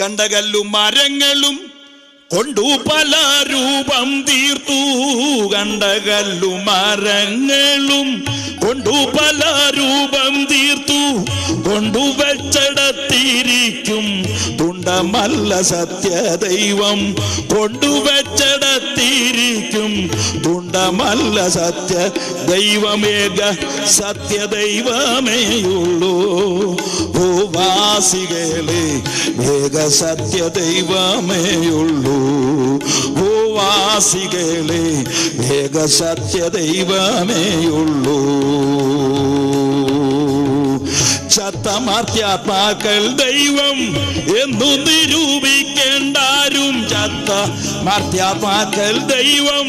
കണ്ടകല്ലും മരങ്ങളും കൊണ്ടു പല രൂപം തീർത്തു. കണ്ടകല്ലു മരങ്ങളും കൊണ്ടു പല രൂപം തീർത്തു. കൊണ്ടുവച്ചടത്തിരിക്കും തുണ്ടമല്ല സത്യദൈവം. കൊണ്ടുവച്ചടത്തിരിക്കും തുണ്ടമല്ല സത്യ ദൈവമേക സത്യദൈവമേയുള്ളൂ. ഭൂവാസികളെ ഏക സത്യ ദൈവമേയുള്ളൂ ഭൂവാസികളെ ഏക സത്യ ദൈവമേയുള്ളൂ ചത്തമാർത്യാത്മാക്കൾ ദൈവം എന്നു നിരൂപിക്കേണ്ടാരും. ചത്ത മാർത്യാത്മാക്കൾ ദൈവം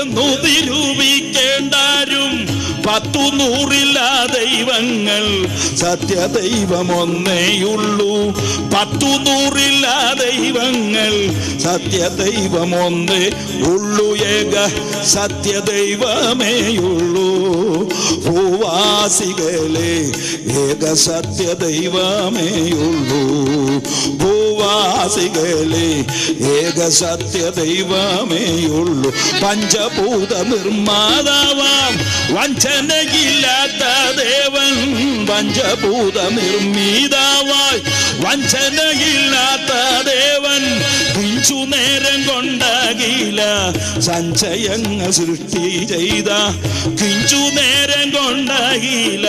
എന്നു നിരൂപിക്കേണ്ടാരും. പത്തു നൂറില്ല ദൈവങ്ങൾ. സത്യദൈവം ഒന്നേയുള്ളൂ പത്തു നൂറില്ല ദൈവങ്ങൾ. സത്യദൈവം ഒന്നേ ഉള്ളു ഏക സത്യദൈവമേയുള്ളൂ. ഭൂവാസികളെ ഏക സത്യദൈവമേയുള്ളൂ ഭൂവാസികളെ ഏക സത്യദൈവമേയുള്ളൂ പഞ്ചഭൂത നിർമ്മാതാവാം വഞ്ചനയില്ലാത്ത ദേവൻ. പഞ്ചഭൂത നിർമ്മിതാവായി വഞ്ചന പിഞ്ചു നേരം കൊണ്ടകില സഞ്ചയങ്ങ സൃഷ്ടി ചെയ്ത. കിഞ്ചു നേരം കൊണ്ടാകില്ല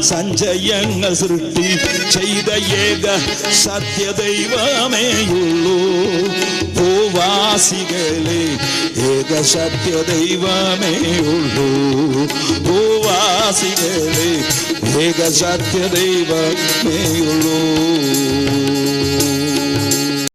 സഞ്ചയങ്ങ സൃഷ്ടി ചെയ്ത ഏക സത്യദൈവമേയുള്ളൂ. ഭൂവാസികളെ ഏക സത്യദൈവമേയുള്ളൂ. ഭൂവാസികളെ ഏക സത്യദൈവമേയുള്ളൂ.